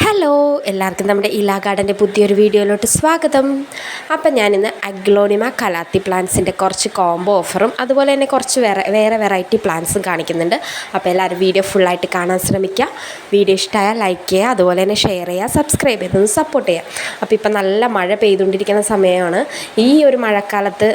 Hello എല്ലാവർക്കും നമ്മുടെ ഇലാ ഗാർഡന്റെ പുതിയൊരു വീഡിയോയിലോട്ട് സ്വാഗതം. അപ്പം ഞാനിന്ന് അഗ്ലോണിമ കലാത്തി പ്ലാന്റ്സിന്റെ കുറച്ച് കോംബോ ഓഫറും അതുപോലെ തന്നെ കുറച്ച് വേറെ വേറെ വെറൈറ്റി പ്ലാന്റ്സും കാണിക്കുന്നുണ്ട്. അപ്പോൾ എല്ലാവരും വീഡിയോ ഫുള്ളായിട്ട് കാണാൻ ശ്രമിക്കുക. വീഡിയോ ഇഷ്ടമായാൽ ലൈക്ക് ചെയ്യുക അതുപോലെ തന്നെ ഷെയർ ചെയ്യുക സബ്സ്ക്രൈബ് ചെയ്തൊന്ന് സപ്പോർട്ട് ചെയ്യുക. അപ്പോൾ ഇപ്പം നല്ല മഴ പെയ്തുകൊണ്ടിരിക്കുന്ന സമയമാണ്. ഈ ഒരു മഴക്കാലത്ത്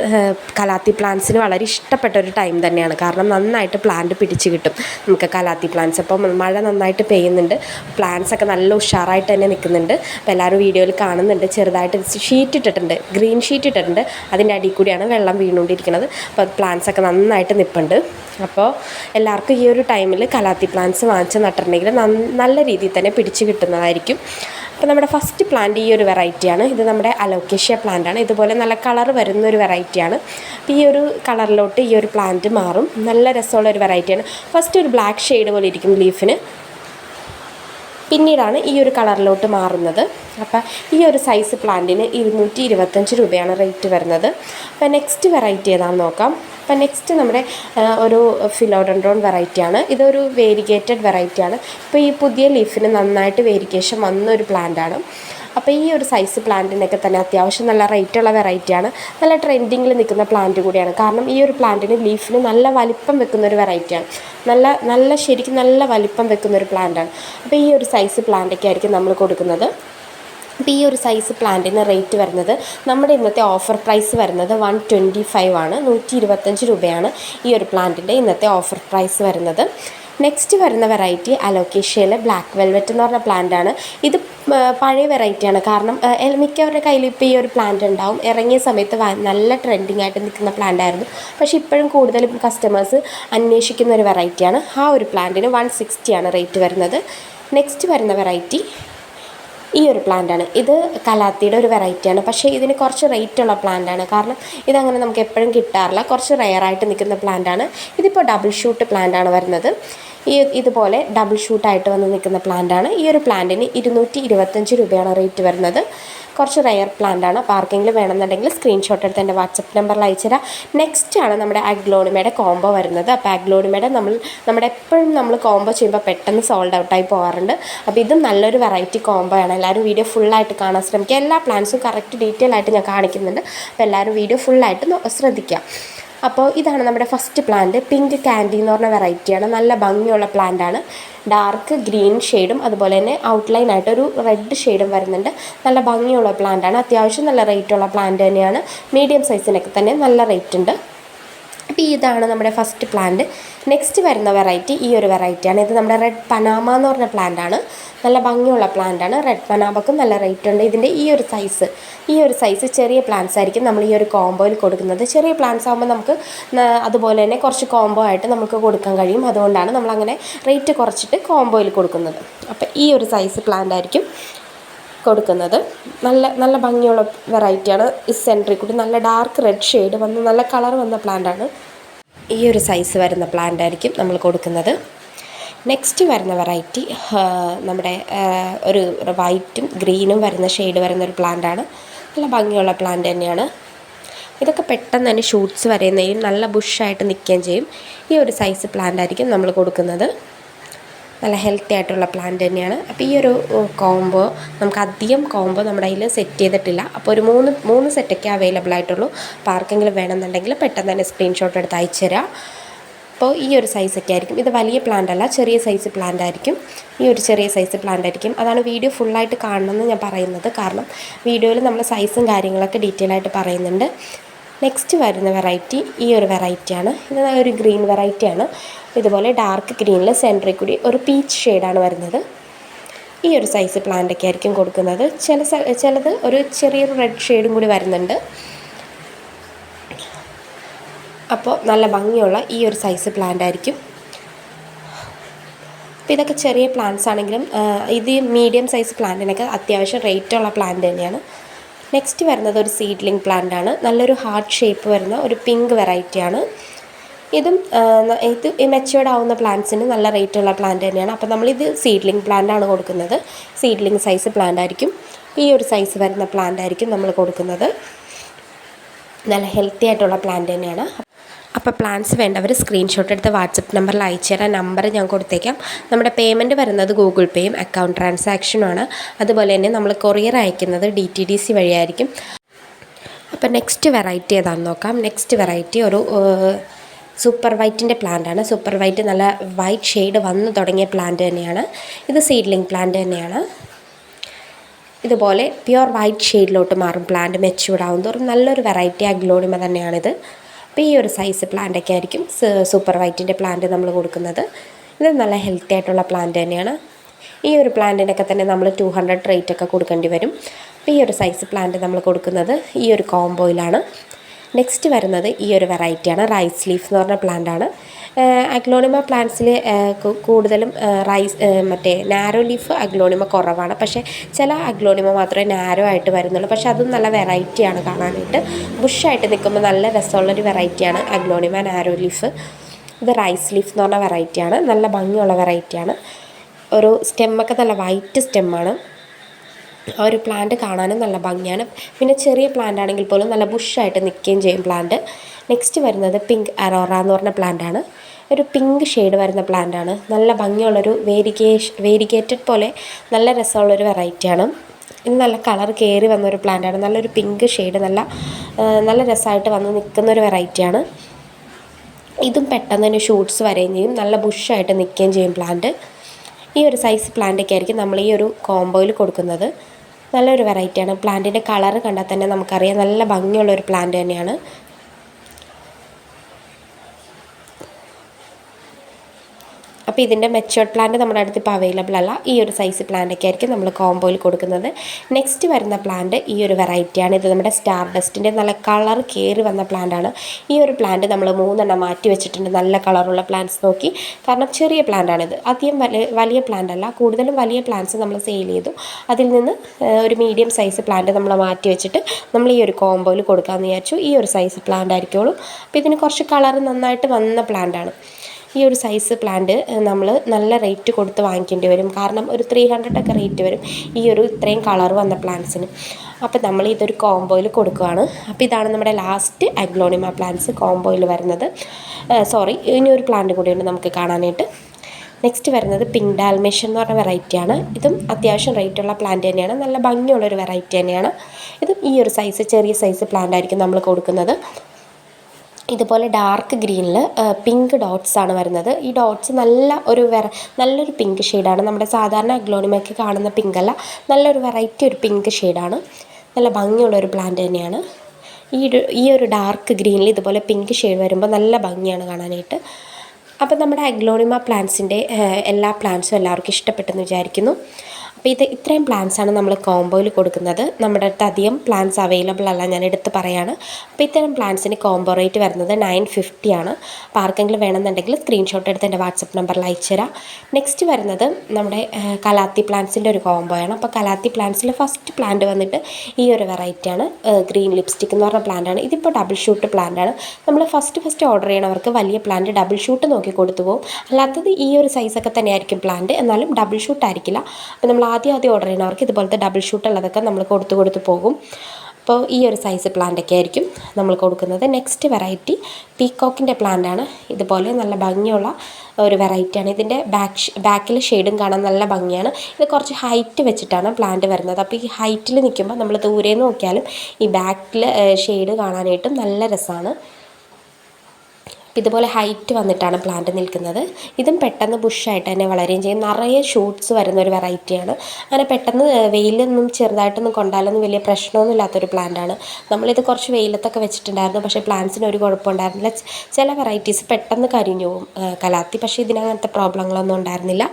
കലാത്തി പ്ലാന്റ്സിന് വളരെ ഇഷ്ടപ്പെട്ട ഒരു ടൈം തന്നെയാണ്. കാരണം നന്നായിട്ട് പ്ലാന്റ് പിടിച്ച് കിട്ടും. നമുക്ക് കലാത്തി പ്ലാന്റ്സ് അപ്പം മഴ നന്നായിട്ട് പെയ്യുന്നുണ്ട്. പ്ലാന്റ്സ് ഒക്കെ നല്ല ഉഷാറായിട്ട് തന്നെ നിൽക്കുന്നുണ്ട്. അപ്പോൾ എല്ലാവരും വീഡിയോയിൽ കാണുന്നുണ്ട്. ചെറുതായിട്ട് ഷീറ്റ് ഇട്ടിട്ടുണ്ട്. ഗ്രീൻ ഷീറ്റ് ഇട്ടിട്ടുണ്ട്. അതിന്റെ അടി കൂടിയാണ് വെള്ളം വീണുകൊണ്ടിരിക്കുന്നത്. അപ്പോൾ പ്ലാന്റ്സ് ഒക്കെ നന്നായിട്ട് നിൽപ്പുണ്ട് അപ്പോൾ എല്ലാവർക്കും ഈ ഒരു ടൈമിൽ കലാത്തി പ്ലാന്റ്സ് വാങ്ങിച്ച് നട്ടിട്ടുണ്ടെങ്കിൽ നല്ല രീതിയിൽ തന്നെ പിടിച്ച് കിട്ടുന്നതായിരിക്കും. അപ്പോൾ നമ്മുടെ ഫസ്റ്റ് പ്ലാന്റ് ഈ ഒരു വെറൈറ്റിയാണ് ഇത് നമ്മുടെ അലോക്കേഷ്യ ആണ്. ഇതുപോലെ നല്ല കളർ വരുന്ന ഒരു വെറൈറ്റിയാണ് അപ്പോൾ ഈ ഒരു കളറിലോട്ട് ഈ ഒരു പ്ലാന്റ് മാറും. നല്ല രസമുള്ള ഒരു വെറൈറ്റിയാണ് ഫസ്റ്റ് ഒരു ബ്ലാക്ക് ഷെയ്ഡ് പോലെ ഇരിക്കും ലീഫിന് പിന്നീടാണ് ഈ ഒരു കളറിലോട്ട് മാറുന്നത്. അപ്പോൾ ഈ ഒരു സൈസ് പ്ലാന്റിന് ഇരുന്നൂറ്റി ഇരുപത്തഞ്ച് രൂപയാണ് റേറ്റ് വരുന്നത്. അപ്പോൾ നെക്സ്റ്റ് വെറൈറ്റി ഏതാണെന്ന് നോക്കാം. അപ്പോൾ നെക്സ്റ്റ് നമ്മുടെ ഒരു ഫിലോഡൻഡ്രോൺ വെറൈറ്റിയാണ് ഇതൊരു വേരിഗേറ്റഡ് വെറൈറ്റിയാണ് ഇപ്പോൾ ഈ പുതിയ ലീഫിന് നന്നായിട്ട് വേരിഗേഷൻ വന്ന ഒരു പ്ലാന്റാണ് അപ്പോൾ ഈ ഒരു സൈസ് പ്ലാന്റിനൊക്കെ തന്നെ അത്യാവശ്യം നല്ല റേറ്റുള്ള വെറൈറ്റിയാണ് നല്ല ട്രെൻഡിങ്ങിൽ നിൽക്കുന്ന പ്ലാന്റ് കൂടിയാണ്. കാരണം ഈ ഒരു പ്ലാന്റിന് ലീഫിന് നല്ല വലിപ്പം വെക്കുന്ന ഒരു വെറൈറ്റിയാണ് നല്ല നല്ല ശരിക്കും നല്ല വലിപ്പം വെക്കുന്ന ഒരു പ്ലാന്റാണ് അപ്പോൾ ഈ ഒരു സൈസ് പ്ലാന്റൊക്കെ ആയിരിക്കും നമ്മൾ കൊടുക്കുന്നത്. അപ്പോൾ ഈ ഒരു സൈസ് പ്ലാന്റിന് റേറ്റ് വരുന്നത് നമ്മുടെ ഇന്നത്തെ ഓഫർ പ്രൈസ് വരുന്നത് വൺ ട്വന്റി ഫൈവ് ആണ്. നൂറ്റി ഇരുപത്തഞ്ച് രൂപയാണ് ഈ ഒരു പ്ലാന്റിന്റെ ഇന്നത്തെ ഓഫർ പ്രൈസ് വരുന്നത്. നെക്സ്റ്റ് വരുന്ന വെറൈറ്റി അലോക്കേഷ്യയിലെ ബ്ലാക്ക് വെൽവെറ്റ് എന്ന് പറഞ്ഞ പ്ലാന്റ് ആണ്. ഇത് പഴയ വെറൈറ്റിയാണ് കാരണം മിക്കവരുടെ കയ്യിൽ ഇപ്പോൾ ഈ ഒരു പ്ലാന്റ് ഉണ്ടാവും. ഇറങ്ങിയ സമയത്ത് നല്ല ട്രെൻഡിങ് ആയിട്ട് നിൽക്കുന്ന പ്ലാന്റ് ആയിരുന്നു. പക്ഷേ ഇപ്പോഴും കൂടുതലും കസ്റ്റമേഴ്സ് അന്വേഷിക്കുന്ന ഒരു വെറൈറ്റിയാണ് ആ ഒരു പ്ലാന്റിന് വൺ സിക്സ്റ്റിയാണ് റേറ്റ് വരുന്നത്. നെക്സ്റ്റ് വരുന്ന വെറൈറ്റി ഈ ഒരു പ്ലാന്റാണ്. ഇത് കലാത്തിയുടെ ഒരു വെറൈറ്റിയാണ്. പക്ഷേ ഇതിന് കുറച്ച് റേറ്റ് ഉള്ള പ്ലാന്റാണ്. കാരണം ഇതങ്ങനെ നമുക്ക് എപ്പോഴും കിട്ടാറില്ല. കുറച്ച് റെയറായിട്ട് നിൽക്കുന്ന പ്ലാന്റാണ്. ഇതിപ്പോൾ ഡബിൾ ഷൂട്ട് പ്ലാന്റാണ് വരുന്നത്. ഈ ഇതുപോലെ ഡബിൾ ഷൂട്ടായിട്ട് വന്ന് നിൽക്കുന്ന പ്ലാന്റാണ്. ഈ ഒരു പ്ലാന്റിന് ഇരുന്നൂറ്റി ഇരുപത്തഞ്ച് രൂപയാണ് റേറ്റ് വരുന്നത്. കുറച്ച് റയർ പ്ലാന്റ് ആണ്. അപ്പോൾ ആർക്കെങ്കിലും വേണമെന്നുണ്ടെങ്കിൽ സ്ക്രീൻഷോട്ട് എടുത്ത് എന്റെ വാട്സപ്പ് നമ്പറിൽ അയച്ചുതരാം. നെക്സ്റ്റ് ആണ് നമ്മുടെ അഗ്ലോണിമയുടെ കോംബോ വരുന്നത്. അപ്പോൾ അഗ്ലോണിമയുടെ നമ്മൾ നമ്മുടെ എപ്പോഴും നമ്മൾ കോംബോ ചെയ്യുമ്പോൾ പെട്ടെന്ന് സോൾഡ് ഔട്ടായി പോകാറുണ്ട് അപ്പോൾ ഇതും നല്ലൊരു വെറൈറ്റി കോംബോ ആണ്. എല്ലാവരും വീഡിയോ ഫുള്ളായിട്ട് കാണാൻ ശ്രമിക്കുക. എല്ലാ പ്ലാൻസും കറക്റ്റ് ഡീറ്റെയിൽ ആയിട്ട് ഞാൻ കാണിക്കുന്നുണ്ട്. അപ്പോൾ എല്ലാവരും വീഡിയോ ഫുള്ളായിട്ട് ശ്രദ്ധിക്കുക. അപ്പോൾ ഇതാണ് നമ്മുടെ ഫസ്റ്റ് പ്ലാന്റ് പിങ്ക് കാൻഡി എന്ന് പറഞ്ഞ വെറൈറ്റിയാണ് നല്ല ഭംഗിയുള്ള പ്ലാന്റാണ് ഡാർക്ക് ഗ്രീൻ ഷെയ്ഡും അതുപോലെ തന്നെ ഔട്ട്ലൈൻ ആയിട്ട് ഒരു റെഡ് ഷെയ്ഡും വരുന്നുണ്ട്. നല്ല ഭംഗിയുള്ള പ്ലാന്റാണ് അത്യാവശ്യം നല്ല റേറ്റുള്ള പ്ലാന്റ് തന്നെയാണ്. മീഡിയം സൈസിനൊക്കെ തന്നെ നല്ല റേറ്റ് ഉണ്ട്. അപ്പോൾ ഇതാണ് നമ്മുടെ ഫസ്റ്റ് പ്ലാന്റ് നെക്സ്റ്റ് വരുന്ന വെറൈറ്റി ഈ ഒരു വെറൈറ്റിയാണ് ഇത് നമ്മുടെ റെഡ് പനാമ എന്ന് പറഞ്ഞ പ്ലാന്റാണ് നല്ല ഭംഗിയുള്ള പ്ലാന്റാണ് റെഡ് പനാമക്കും നല്ല റേറ്റ് ഉണ്ട്. ഇതിന്റെ ഈ ഒരു സൈസ് ഈ ഒരു സൈസ് ചെറിയ പ്ലാന്റ്സ് ആയിരിക്കും നമ്മൾ ഈ ഒരു കോംബോയിൽ കൊടുക്കുന്നത്. ചെറിയ പ്ലാന്റ്സ് ആകുമ്പോൾ നമുക്ക് അതുപോലെ തന്നെ കുറച്ച് കോംബോ ആയിട്ട് നമുക്ക് കൊടുക്കാൻ കഴിയും. അതുകൊണ്ടാണ് നമ്മളങ്ങനെ റേറ്റ് കുറച്ചിട്ട് കോംബോയിൽ കൊടുക്കുന്നത്. അപ്പോൾ ഈ ഒരു സൈസ് പ്ലാന്റ് ആയിരിക്കും. കൊടുക്കുന്നത്. നല്ല നല്ല ഭംഗിയുള്ള വെറൈറ്റിയാണ്. ഈ സെൻട്രി കൂടി നല്ല ഡാർക്ക് റെഡ് ഷെയ്ഡ് വന്ന് നല്ല കളർ വന്ന പ്ലാന്റാണ് ഈ ഒരു സൈസ് വരുന്ന പ്ലാന്റ് ആയിരിക്കും നമ്മൾ കൊടുക്കുന്നത്. നെക്സ്റ്റ് വരുന്ന വെറൈറ്റി നമ്മുടെ ഒരു വൈറ്റും ഗ്രീനും വരുന്ന ഷെയ്ഡ് വരുന്ന ഒരു പ്ലാന്റാണ് നല്ല ഭംഗിയുള്ള പ്ലാന്റ് തന്നെയാണ്. ഇതൊക്കെ പെട്ടെന്ന് തന്നെ ഷൂട്ട്സ് വരെയുന്നതിനും നല്ല ബുഷായിട്ട് നിൽക്കുകയും ചെയ്യും. ഈ ഒരു സൈസ് പ്ലാന്റ് ആയിരിക്കും നമ്മൾ കൊടുക്കുന്നത്. നല്ല ഹെൽത്തി ആയിട്ടുള്ള പ്ലാന്റ് തന്നെയാണ്. അപ്പോൾ ഈ ഒരു കോംബോ നമുക്ക് അധികം കോംബോ നമ്മുടെ കയ്യിൽ സെറ്റ് ചെയ്തിട്ടില്ല. അപ്പോൾ ഒരു മൂന്ന് മൂന്ന് സെറ്റൊക്കെ അവൈലബിൾ ആയിട്ടുള്ളൂ. അപ്പോൾ ആർക്കെങ്കിലും വേണമെന്നുണ്ടെങ്കിൽ പെട്ടെന്ന് തന്നെ സ്ക്രീൻഷോട്ട് എടുത്ത് അയച്ചു തരാം. അപ്പോൾ ഈ ഒരു സൈസൊക്കെ ആയിരിക്കും. ഇത് വലിയ പ്ലാന്റ് അല്ല ചെറിയ സൈസ് പ്ലാന്റ് ആയിരിക്കും. ഈ ഒരു ചെറിയ സൈസ് പ്ലാന്റ് ആയിരിക്കും. അതാണ് വീഡിയോ ഫുള്ളായിട്ട് കാണണമെന്ന് ഞാൻ പറയുന്നത്. കാരണം വീഡിയോയിൽ നമ്മൾ സൈസും കാര്യങ്ങളൊക്കെ ഡീറ്റെയിൽ ആയിട്ട് പറയുന്നുണ്ട്. നെക്സ്റ്റ് വരുന്ന വെറൈറ്റി ഈ ഒരു വെറൈറ്റിയാണ് ഇത് ഒരു ഗ്രീൻ വെറൈറ്റിയാണ് ഇതുപോലെ ഡാർക്ക് ഗ്രീനിൽ സെന്ററിൽ കൂടി ഒരു പീച്ച് ഷെയ്ഡാണ് വരുന്നത്. ഈ ഒരു സൈസ് പ്ലാന്റൊക്കെ ആയിരിക്കും കൊടുക്കുന്നത്. ചില ചിലത് ഒരു ചെറിയൊരു റെഡ് ഷെയ്ഡും കൂടി വരുന്നുണ്ട്. അപ്പോൾ നല്ല ഭംഗിയുള്ള ഈ ഒരു സൈസ് പ്ലാന്റ് ആയിരിക്കും. അപ്പോൾ ഇതൊക്കെ ചെറിയ പ്ലാന്റ്സ് ആണെങ്കിലും ഇത് മീഡിയം സൈസ് പ്ലാന്റിനൊക്കെ അത്യാവശ്യം റേറ്റുള്ള പ്ലാന്റ് തന്നെയാണ്. നെക്സ്റ്റ് വരുന്നത് ഒരു സീഡ്ലിംഗ് പ്ലാന്റ് ആണ്. നല്ലൊരു ഹാർട്ട് ഷേപ്പ് വരുന്ന ഒരു പിങ്ക് വെറൈറ്റിയാണ് ഇതും ഇത് മെച്ചുവേർഡ് ആവുന്ന പ്ലാന്റ്സിന് നല്ല റേറ്റുള്ള പ്ലാന്റ് തന്നെയാണ്. അപ്പോൾ നമ്മളിത് സീഡ്ലിംഗ് പ്ലാന്റ് ആണ് കൊടുക്കുന്നത്. സീഡ്ലിംഗ് സൈസ് പ്ലാന്റ് ആയിരിക്കും. ഈ ഒരു സൈസ് വരുന്ന പ്ലാന്റ് ആയിരിക്കും നമ്മൾ കൊടുക്കുന്നത്. നല്ല ഹെൽത്തി ആയിട്ടുള്ള പ്ലാന്റ് തന്നെയാണ്. അപ്പോൾ പ്ലാൻസ് വേണ്ടവർ സ്ക്രീൻഷോട്ട് എടുത്ത് വാട്സപ്പ് നമ്പറിൽ അയച്ചു തരാം. നമ്പർ ഞാൻ കൊടുത്തേക്കാം. നമ്മുടെ പേയ്മെന്റ് വരുന്നത് ഗൂഗിൾ പേയും അക്കൗണ്ട് ട്രാൻസാക്ഷനുമാണ് അതുപോലെ തന്നെ നമ്മൾ കൊറിയർ അയക്കുന്നത് ഡി ടി ഡി സി വഴിയായിരിക്കും. അപ്പോൾ നെക്സ്റ്റ് വെറൈറ്റി ഏതാണെന്ന് നോക്കാം. നെക്സ്റ്റ് വെറൈറ്റി ഒരു സൂപ്പർ വൈറ്റിന്റെ പ്ലാന്റ് ആണ്. സൂപ്പർ വൈറ്റ് നല്ല വൈറ്റ് ഷെയ്ഡ് വന്നു തുടങ്ങിയ പ്ലാന്റ് തന്നെയാണ്. ഇത് സീഡ്ലിംഗ് പ്ലാന്റ് തന്നെയാണ്. ഇതുപോലെ പ്യുവർ വൈറ്റ് ഷെയ്ഡിലോട്ട് മാറും. പ്ലാന്റ് മെച്ചൂർഡ് ആവും തോറും. നല്ലൊരു വെറൈറ്റി അഗ്ലോണിമ തന്നെയാണിത്. അപ്പോൾ ഈ ഒരു സൈസ് പ്ലാന്റൊക്കെ ആയിരിക്കും സൂപ്പർ വൈറ്റിന്റെ പ്ലാന്റ് നമ്മൾ കൊടുക്കുന്നത്. ഇത് നല്ല ഹെൽത്തി ആയിട്ടുള്ള പ്ലാന്റ് തന്നെയാണ്. ഈ ഒരു പ്ലാന്റിനൊക്കെ തന്നെ നമ്മൾ ടു ഹൺഡ്രഡ് റേറ്റ് ഒക്കെ കൊടുക്കേണ്ടി വരും. അപ്പോൾ ഈ ഒരു സൈസ് പ്ലാന്റ് നമ്മൾ കൊടുക്കുന്നത് ഈ ഒരു കോംബോയിലാണ് നെക്സ്റ്റ് വരുന്നത് ഈ ഒരു വെറൈറ്റിയാണ് റൈസ് ലീഫ് എന്ന് പറഞ്ഞ പ്ലാന്റാണ് അഗ്ലോണിമ പ്ലാന്റ്സിൽ കൂടുതലും റൈസ് മറ്റേ നാരോ ലീഫ് അഗ്ലോണിമ കുറവാണ്. പക്ഷേ ചില അഗ്ലോണിമ മാത്രമേ നാരോ ആയിട്ട് വരുന്നുള്ളൂ. പക്ഷേ അതും നല്ല വെറൈറ്റിയാണ് കാണാനായിട്ട്. ബുഷായിട്ട് നിൽക്കുമ്പോൾ നല്ല രസമുള്ളൊരു വെറൈറ്റിയാണ് അഗ്ലോണിമ നാരോ ലീഫ്. ഇത് റൈസ് ലീഫ് എന്ന് പറഞ്ഞ വെറൈറ്റിയാണ്. നല്ല ഭംഗിയുള്ള വെറൈറ്റിയാണ്. ഒരു സ്റ്റെമ്മൊക്കെ നല്ല വൈറ്റ് സ്റ്റെമ്മാണ്. ആ ഒരു പ്ലാന്റ് കാണാനും നല്ല ഭംഗിയാണ്. പിന്നെ ചെറിയ പ്ലാന്റ് ആണെങ്കിൽ പോലും നല്ല ബുഷായിട്ട് നിൽക്കുകയും ചെയ്യും പ്ലാന്റ് നെക്സ്റ്റ് വരുന്നത് പിങ്ക് അറോറ എന്ന് പറഞ്ഞ പ്ലാന്റ് ആണ്. ഒരു പിങ്ക് ഷെയ്ഡ് വരുന്ന പ്ലാന്റ് ആണ്. നല്ല ഭംഗിയുള്ളൊരു വേരിഗേഷ് വേരിഗേറ്റഡ് പോലെ നല്ല രസമുള്ളൊരു വെറൈറ്റിയാണ് ഇത് നല്ല കളർ കയറി വന്ന ഒരു പ്ലാന്റ് ആണ്. നല്ലൊരു പിങ്ക് ഷെയ്ഡ് നല്ല നല്ല രസമായിട്ട് വന്ന് നിൽക്കുന്ന ഒരു വെറൈറ്റിയാണ് ഇതും പെട്ടെന്ന് തന്നെ ഷൂട്ട്സ് വരെയും ചെയ്യും. നല്ല ബുഷായിട്ട് നിൽക്കുകയും ചെയ്യും പ്ലാന്റ് ഈ ഒരു സൈസ് പ്ലാന്റൊക്കെ ആയിരിക്കും നമ്മൾ ഈ ഒരു കോംബോയിൽ കൊടുക്കുന്നത്. നല്ലൊരു വെറൈറ്റിയാണ് പ്ലാന്റിന്റെ കളറ് കണ്ടാൽ തന്നെ നമുക്കറിയാം നല്ല ഭംഗിയുള്ള ഒരു പ്ലാന്റ് തന്നെയാണ്. അപ്പോൾ ഇതിന്റെ മെച്ചുവേർഡ് പ്ലാന്റ് നമ്മുടെ അടുത്ത് ഇപ്പോൾ അവൈലബിൾ അല്ല. ഈ ഒരു സൈസ് പ്ലാന്റൊക്കെ ആയിരിക്കും നമ്മൾ കോംബോയിൽ കൊടുക്കുന്നത്. നെക്സ്റ്റ് വരുന്ന പ്ലാന്റ് ഈ ഒരു വെറൈറ്റിയാണ് ഇത് നമ്മുടെ സ്റ്റാർ ഡസ്റ്റിന്റെ നല്ല കളർ കയറി വന്ന പ്ലാന്റാണ് ഈ ഒരു പ്ലാന്റ് നമ്മൾ മൂന്നെണ്ണം മാറ്റി വെച്ചിട്ടുണ്ട്. നല്ല കളറുള്ള പ്ലാന്റ്സ് നോക്കി. കാരണം ചെറിയ പ്ലാന്റാണിത് അധികം വലിയ വലിയ പ്ലാന്റ് അല്ല. കൂടുതലും വലിയ പ്ലാന്റ്സ് നമ്മൾ സെയിൽ ചെയ്തു. അതിൽ നിന്ന് ഒരു മീഡിയം സൈസ് പ്ലാന്റ് നമ്മൾ മാറ്റി വെച്ചിട്ട് നമ്മൾ ഈ ഒരു കോംബോയിൽ കൊടുക്കാമെന്ന് വിചാരിച്ചു. ഈ ഒരു സൈസ് പ്ലാന്റ് ആയിരിക്കുള്ളൂ. അപ്പോൾ ഇതിന് കുറച്ച് കളർ നന്നായിട്ട് വന്ന പ്ലാന്റാണ് ഈ ഒരു സൈസ് പ്ലാന്റ് നമ്മൾ നല്ല റേറ്റ് കൊടുത്ത് വാങ്ങിക്കേണ്ടി വരും. കാരണം ഒരു ത്രീ ഹൺഡ്രഡൊക്കെ റേറ്റ് വരും ഈ ഒരു ഇത്രയും കളർ വന്ന പ്ലാന്റ്സിന് അപ്പോൾ നമ്മൾ ഇതൊരു കോംബോയിൽ കൊടുക്കുകയാണ് അപ്പോൾ ഇതാണ് നമ്മുടെ ലാസ്റ്റ് അഗ്ലോണിമ പ്ലാന്റ്സ് കോംബോയിൽ വരുന്നത്. സോറി ഇനി ഒരു പ്ലാന്റ് കൂടിയുണ്ട് നമുക്ക് കാണാനായിട്ട്. നെക്സ്റ്റ് വരുന്നത് പിങ്ക് ഡാൽമേഷൻ എന്ന് പറഞ്ഞ വെറൈറ്റിയാണ് ഇതും അത്യാവശ്യം റേറ്റുള്ള പ്ലാന്റ് തന്നെയാണ്. നല്ല ഭംഗിയുള്ളൊരു വെറൈറ്റി തന്നെയാണ്. ഇതും ഈ ഒരു സൈസ് ചെറിയ സൈസ് പ്ലാന്റ് ആയിരിക്കും നമ്മൾ കൊടുക്കുന്നത്. ഇതുപോലെ ഡാർക്ക് ഗ്രീനിൽ പിങ്ക് ഡോട്ട്സ് ആണ് വരുന്നത്. ഈ ഡോട്ട്സ് നല്ല ഒരു വെറ നല്ലൊരു പിങ്ക് ഷെയ്ഡാണ് നമ്മുടെ സാധാരണ അഗ്ലോണിമയ്ക്ക് കാണുന്ന പിങ്ക് അല്ല. നല്ലൊരു വെറൈറ്റി ഒരു പിങ്ക് ഷെയ്ഡാണ് നല്ല ഭംഗിയുള്ള ഒരു പ്ലാന്റ് തന്നെയാണ്. ഈ ഈ ഒരു ഡാർക്ക് ഗ്രീനിൽ ഇതുപോലെ പിങ്ക് ഷെയ്ഡ് വരുമ്പോൾ നല്ല ഭംഗിയാണ് കാണാനായിട്ട്. അപ്പം നമ്മുടെ അഗ്ലോണിമ പ്ലാന്റ്സിന്റെ എല്ലാ പ്ലാന്റ്സും എല്ലാവർക്കും ഇഷ്ടപ്പെട്ടെന്ന് വിചാരിക്കുന്നു. അപ്പോൾ ഇത് ഇത്രയും പ്ലാൻസാണ് നമ്മൾ കോംബോയിൽ കൊടുക്കുന്നത്. നമ്മുടെ അടുത്ത് അധികം പ്ലാൻസ് അവൈലബിൾ അല്ല ഞാൻ എടുത്ത് പറയാണ്. അപ്പോൾ ഇത്തരം പ്ലാൻസിന് കോംബോ റേറ്റ് വരുന്നത് നയൻ ഫിഫ്റ്റി ആണ്. അപ്പോൾ ആർക്കെങ്കിലും വേണമെന്നുണ്ടെങ്കിൽ സ്ക്രീൻഷോട്ട് എടുത്ത് എന്റെ വാട്സപ്പ് നമ്പറിൽ അയച്ചു തരാം. നെക്സ്റ്റ് വരുന്നത് നമ്മുടെ കലാത്തി പ്ലാന്റ്സിന്റെ ഒരു കോംബോ ആണ്. അപ്പോൾ കലാത്തി പ്ലാന്റ്സിൽ ഫസ്റ്റ് പ്ലാന്റ് വന്നിട്ട് ഈ ഒരു വെറൈറ്റിയാണ് ഗ്രീൻ ലിപ്സ്റ്റിക് എന്ന് പറഞ്ഞ ആണ്. ഇതിപ്പോൾ ഡബിൾ ഷൂട്ട് പ്ലാന്റാണ് നമ്മൾ ഫസ്റ്റ് ഫസ്റ്റ് ഓർഡർ ചെയ്യണവർക്ക് വലിയ പ്ലാന്റ് ഡബിൾ ഷൂട്ട് നോക്കി കൊടുത്തു പോകും. അല്ലാത്തത് ഈ ഒരു സൈസൊക്കെ തന്നെയായിരിക്കും പ്ലാന്റ് എന്നാലും ഡബിൾ ഷൂട്ട് ആയിരിക്കില്ല. അപ്പോൾ നമ്മൾ ആദ്യം ആദ്യം ഓർഡർ ചെയ്യുന്നവർക്ക് ഇതുപോലത്തെ ഡബിൾ ഷൂട്ട് ഉള്ളതൊക്കെ നമ്മൾ കൊടുത്തു കൊടുത്ത് പോകും. അപ്പോൾ ഈ ഒരു സൈസ് പ്ലാന്റൊക്കെ ആയിരിക്കും നമ്മൾ കൊടുക്കുന്നത്. നെക്സ്റ്റ് വെറൈറ്റി പീക്കോക്കിന്റെ പ്ലാന്റാണ് ഇതുപോലെ നല്ല ഭംഗിയുള്ള ഒരു വെറൈറ്റിയാണ് ഇതിന്റെ ബാക്ക് ബാക്കിൽ ഷെയ്ഡും കാണാൻ നല്ല ഭംഗിയാണ്. ഇത് കുറച്ച് ഹൈറ്റ് വെച്ചിട്ടാണ് പ്ലാന്റ് വരുന്നത്. അപ്പോൾ ഈ ഹൈറ്റിൽ നിൽക്കുമ്പോൾ നമ്മൾ ദൂരെ നോക്കിയാലും ഈ ബാക്കിൽ ഷെയ്ഡ് കാണാനായിട്ടും നല്ല രസമാണ്. ഇതുപോലെ ഹൈറ്റ് വന്നിട്ടാണ് പ്ലാന്റ് നിൽക്കുന്നത്. ഇതും പെട്ടെന്ന് ബുഷായിട്ട് തന്നെ വളരുകയും ചെയ്യും. നിറയെ ഷൂട്ട്സ് വരുന്ന ഒരു വെറൈറ്റിയാണ് അങ്ങനെ പെട്ടെന്ന് വെയിലൊന്നും ചെറുതായിട്ടൊന്നും കൊണ്ടാലൊന്നും വലിയ പ്രശ്നമൊന്നും ഇല്ലാത്തൊരു പ്ലാന്റാണ് നമ്മളിത് കുറച്ച് വെയിലത്തൊക്കെ വെച്ചിട്ടുണ്ടായിരുന്നു. പക്ഷേ പ്ലാന്റ്സിന് ഒരു കുഴപ്പമുണ്ടായിരുന്നില്ല. ചില വെറൈറ്റീസ് പെട്ടെന്ന് കരിഞ്ഞു പോകും കലാത്തി. പക്ഷേ ഇതിനങ്ങനത്തെ പ്രോബ്ലങ്ങളൊന്നും ഉണ്ടായിരുന്നില്ല.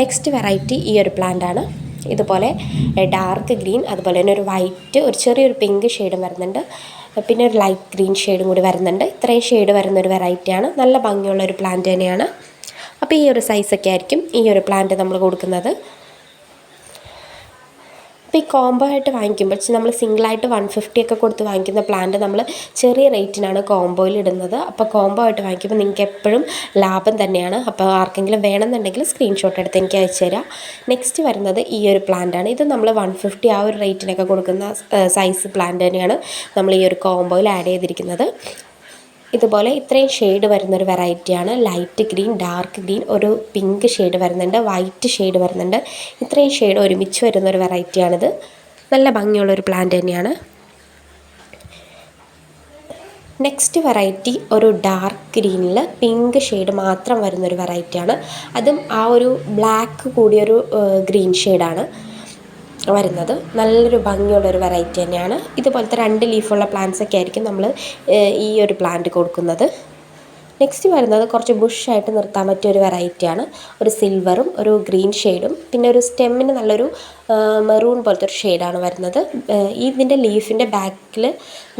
നെക്സ്റ്റ് വെറൈറ്റി ഈ ഒരു പ്ലാന്റാണ് ഇതുപോലെ ഡാർക്ക് ഗ്രീൻ അതുപോലെ തന്നെ ഒരു വൈറ്റ് ഒരു ചെറിയൊരു പിങ്ക് ഷെയ്ഡും വരുന്നുണ്ട്. പിന്നെ ഒരു ലൈറ്റ് ഗ്രീൻ ഷെയ്ഡും കൂടി വരുന്നുണ്ട്. ഇത്രയും ഷെയ്ഡ് വരുന്ന ഒരു വെറൈറ്റിയാണ് നല്ല ഭംഗിയുള്ള ഒരു പ്ലാന്റ് തന്നെയാണ്. അപ്പോൾ ഈ ഒരു സൈസൊക്കെ ആയിരിക്കും ഈ ഒരു പ്ലാന്റ് നമ്മൾ കൊടുക്കുന്നത്. അപ്പോൾ ഈ കോംബോ ആയിട്ട് വാങ്ങിക്കുമ്പോൾ നമ്മൾ സിംഗിളായിട്ട് വൺ ഫിഫ്റ്റി ഒക്കെ കൊടുത്ത് വാങ്ങിക്കുന്ന പ്ലാന്റ് നമ്മൾ ചെറിയ റേറ്റിനാണ് കോംബോയിൽ ഇടുന്നത്. അപ്പോൾ കോംബോ ആയിട്ട് വാങ്ങിക്കുമ്പോൾ നിങ്ങൾക്ക് എപ്പോഴും ലാഭം തന്നെയാണ്. അപ്പോൾ ആർക്കെങ്കിലും വേണമെന്നുണ്ടെങ്കിൽ സ്ക്രീൻഷോട്ട് എടുത്ത് എനിക്ക് അയച്ചു തരാം. നെക്സ്റ്റ് വരുന്നത് ഈ ഒരു പ്ലാന്റാണ് ഇത് നമ്മൾ വൺ ഫിഫ്റ്റി ആ ഒരു റേറ്റിനൊക്കെ കൊടുക്കുന്ന സൈസ് പ്ലാന്റ് തന്നെയാണ് നമ്മൾ ഈ ഒരു കോംബോയിൽ ആഡ് ചെയ്തിരിക്കുന്നത്. ഇതുപോലെ ഇത്രയും ഷെയ്ഡ് വരുന്നൊരു വെറൈറ്റിയാണ് ലൈറ്റ് ഗ്രീൻ ഡാർക്ക് ഗ്രീൻ ഒരു പിങ്ക് ഷെയ്ഡ് വരുന്നുണ്ട് വൈറ്റ് ഷെയ്ഡ് വരുന്നുണ്ട്. ഇത്രയും ഷെയ്ഡ് ഒരുമിച്ച് വരുന്ന ഒരു വെറൈറ്റിയാണിത് നല്ല ഭംഗിയുള്ള ഒരു പ്ലാന്റ് തന്നെയാണ്. നെക്സ്റ്റ് വെറൈറ്റി ഒരു ഡാർക്ക് ഗ്രീനിൽ പിങ്ക് ഷെയ്ഡ് മാത്രം വരുന്നൊരു വെറൈറ്റിയാണ് അതും ആ ഒരു ബ്ലാക്ക് കൂടിയൊരു ഗ്രീൻ ഷെയ്ഡാണ് വരുന്നത്. നല്ലൊരു ഭംഗിയുള്ളൊരു വെറൈറ്റി തന്നെയാണ്. ഇതുപോലത്തെ രണ്ട് ലീഫുള്ള പ്ലാന്റ്സ് ഒക്കെ ആയിരിക്കും നമ്മൾ ഈ ഒരു പ്ലാന്റ് കൊടുക്കുന്നത്. നെക്സ്റ്റ് വരുന്നത് കുറച്ച് ബുഷായിട്ട് നിർത്താൻ പറ്റിയ ഒരു വെറൈറ്റിയാണ് ഒരു സിൽവറും ഒരു ഗ്രീൻ ഷെയ്ഡും പിന്നെ ഒരു സ്റ്റെമ്മിന് നല്ലൊരു മെറൂൺ പോലത്തെ ഒരു ഷെയ്ഡാണ് വരുന്നത്. ഇതിന്റെ ലീഫിന്റെ ബാക്കിൽ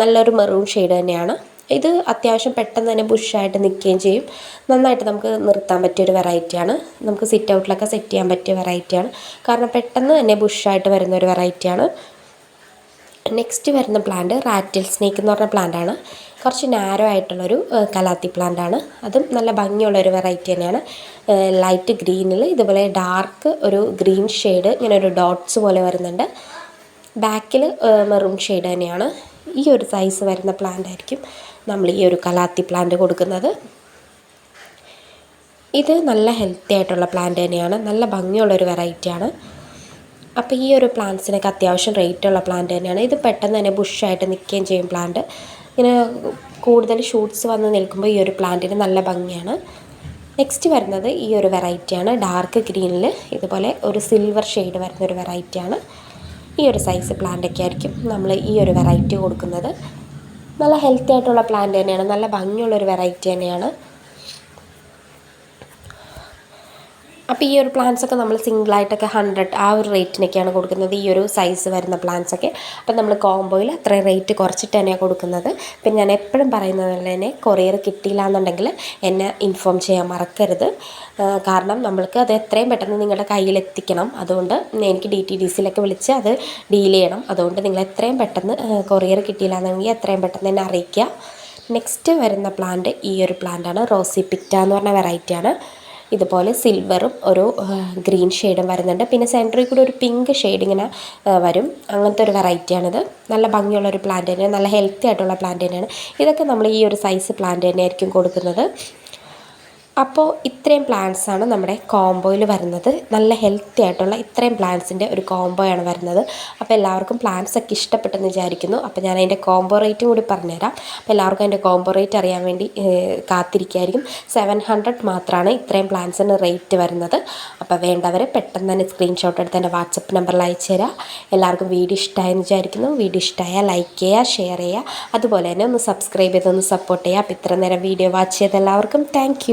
നല്ലൊരു മെറൂൺ ഷെയ്ഡ് തന്നെയാണ്. ഇത് അത്യാവശ്യം പെട്ടെന്ന് തന്നെ ബുഷായിട്ട് നിൽക്കുകയും ചെയ്യും. നന്നായിട്ട് നമുക്ക് നിർത്താൻ പറ്റിയ ഒരു വെറൈറ്റിയാണ് നമുക്ക് സിറ്റ് ഔട്ടിലൊക്കെ സെറ്റ് ചെയ്യാൻ പറ്റിയ വെറൈറ്റിയാണ് കാരണം പെട്ടെന്ന് തന്നെ ബുഷായിട്ട് വരുന്ന ഒരു വെറൈറ്റിയാണ് നെക്സ്റ്റ് വരുന്ന പ്ലാന്റ് റാറ്റിൽ സ്നേക്ക് എന്ന് പറഞ്ഞ പ്ലാന്റാണ് കുറച്ച് നാരോ ആയിട്ടുള്ളൊരു കലാത്തി പ്ലാന്റാണ് അതും നല്ല ഭംഗിയുള്ളൊരു വെറൈറ്റി തന്നെയാണ്. ലൈറ്റ് ഗ്രീനിൽ ഇതുപോലെ ഡാർക്ക് ഒരു ഗ്രീൻ ഷെയ്ഡ് ഇങ്ങനെ ഒരു ഡോട്ട്സ് പോലെ വരുന്നുണ്ട്. ബാക്കിൽ മെറൂൺ ഷെയ്ഡ് തന്നെയാണ്. ഈ ഒരു സൈസ് വരുന്ന പ്ലാന്റ് ആയിരിക്കും. നമ്മൾ ഈ ഒരു കലാത്തി പ്ലാന്റ് കൊടുക്കുന്നത്. ഇത് നല്ല ഹെൽത്തി ആയിട്ടുള്ള പ്ലാന്റ് തന്നെയാണ്. നല്ല ഭംഗിയുള്ളൊരു വെറൈറ്റിയാണ് അപ്പോൾ ഈ ഒരു പ്ലാന്റ്സിനൊക്കെ അത്യാവശ്യം റേറ്റ് ഉള്ള പ്ലാന്റ് തന്നെയാണ്. ഇത് പെട്ടെന്ന് തന്നെ ബുഷായിട്ട് നിൽക്കുകയും ചെയ്യും പ്ലാന്റ് ഇങ്ങനെ കൂടുതൽ ഷൂട്ട്സ് വന്ന് നിൽക്കുമ്പോൾ ഈ ഒരു പ്ലാന്റിന് നല്ല ഭംഗിയാണ്. നെക്സ്റ്റ് വരുന്നത് ഈ ഒരു വെറൈറ്റിയാണ് ഡാർക്ക് ഗ്രീനിൽ ഇതുപോലെ ഒരു സിൽവർ ഷെയ്ഡ് വരുന്ന ഒരു വെറൈറ്റിയാണ് ഈ ഒരു സൈസ് പ്ലാന്റൊക്കെ ആയിരിക്കും നമ്മൾ ഈ ഒരു വെറൈറ്റി കൊടുക്കുന്നത്. നല്ല ഹെൽത്തി ആയിട്ടുള്ള പ്ലാന്റ് തന്നെയാണ്. നല്ല ഭംഗിയുള്ളൊരു വെറൈറ്റി തന്നെയാണ്. അപ്പോൾ ഈ ഒരു പ്ലാന്റ്സ് ഒക്കെ നമ്മൾ സിംഗിളായിട്ടൊക്കെ ഹൺഡ്രഡ് ആ ഒരു റേറ്റിനൊക്കെയാണ് കൊടുക്കുന്നത്. ഈ ഒരു സൈസ് വരുന്ന പ്ലാന്റ്സ് ഒക്കെ. അപ്പോൾ നമ്മൾ കോംബോയിൽ അത്രയും റേറ്റ് കുറച്ചിട്ട് തന്നെയാണ് കൊടുക്കുന്നത്. പിന്നെ ഞാൻ എപ്പോഴും പറയുന്നത് പോലെ തന്നെ കൊറിയർ കിട്ടിയില്ല എന്നുണ്ടെങ്കിൽ എന്നെ ഇൻഫോം ചെയ്യാൻ മറക്കരുത്. കാരണം നമ്മൾക്ക് അത് എത്രയും പെട്ടെന്ന് നിങ്ങളുടെ കയ്യിലെത്തിക്കണം അതുകൊണ്ട് എനിക്ക് ഡി ടി ഡി സിയിലൊക്കെ വിളിച്ച് അത് ഡീൽ ചെയ്യണം. അതുകൊണ്ട് നിങ്ങൾ എത്രയും പെട്ടെന്ന് കൊറിയർ കിട്ടിയില്ല എന്നുണ്ടെങ്കിൽ എത്രയും പെട്ടെന്ന് തന്നെ അറിയിക്കുക. നെക്സ്റ്റ് വരുന്ന പ്ലാന്റ് ഈ ഒരു പ്ലാന്റാണ് റോസി പിറ്റ എന്ന് പറഞ്ഞ വെറൈറ്റിയാണ് ഇതുപോലെ സിൽവറും ഒരു ഗ്രീൻ ഷെയ്ഡും വരുന്നുണ്ട്. പിന്നെ സെന്ററിൽ കൂടി ഒരു പിങ്ക് ഷെയ്ഡ് ഇങ്ങനെ വരും. അങ്ങനത്തെ ഒരു വെറൈറ്റിയാണിത് നല്ല ഭംഗിയുള്ള ഒരു പ്ലാന്റ് തന്നെയാണ്. നല്ല ഹെൽത്തി ആയിട്ടുള്ള പ്ലാന്റ് തന്നെയാണ്. ഇതൊക്കെ നമ്മൾ ഈ ഒരു സൈസ് പ്ലാന്റ് തന്നെയായിരിക്കും കൊടുക്കുന്നത്. അപ്പോൾ ഇത്രയും പ്ലാൻസാണ് നമ്മുടെ കോംബോയിൽ വരുന്നത്. നല്ല ഹെൽത്തി ആയിട്ടുള്ള ഇത്രയും പ്ലാന്റ്സിന്റെ ഒരു കോംബോയാണ് വരുന്നത്. അപ്പോൾ എല്ലാവർക്കും പ്ലാന്റ്സ് ഒക്കെ ഇഷ്ടപ്പെട്ടെന്ന് വിചാരിക്കുന്നു. അപ്പോൾ ഞാൻ അതിന്റെ കോംബോ റേറ്റും കൂടി പറഞ്ഞുതരാം. അപ്പോൾ എല്ലാവർക്കും അതിന്റെ കോംബോ റേറ്റ് അറിയാൻ വേണ്ടി കാത്തിരിക്കുകയായിരിക്കും. സെവൻ ഹൺഡ്രഡ് മാത്രമാണ് ഇത്രയും പ്ലാൻസിന് റേറ്റ് വരുന്നത്. അപ്പോൾ വേണ്ടവർ പെട്ടെന്ന് തന്നെ സ്ക്രീൻഷോട്ട് എടുത്ത് എന്റെ വാട്സപ്പ് നമ്പറിൽ അയച്ചു തരാം. എല്ലാവർക്കും വീഡിയോ ഇഷ്ടമായെന്ന് വിചാരിക്കുന്നു. വീഡിയോ ഇഷ്ടമായാൽ ലൈക്ക് ചെയ്യുക ഷെയർ ചെയ്യുക. അതുപോലെ തന്നെ ഒന്ന് സബ്സ്ക്രൈബ് ചെയ്തൊന്ന് സപ്പോർട്ട് ചെയ്യുക. അപ്പോൾ ഇത്ര നേരം വീഡിയോ വാച്ച് ചെയ്ത എല്ലാവർക്കും. താങ്ക്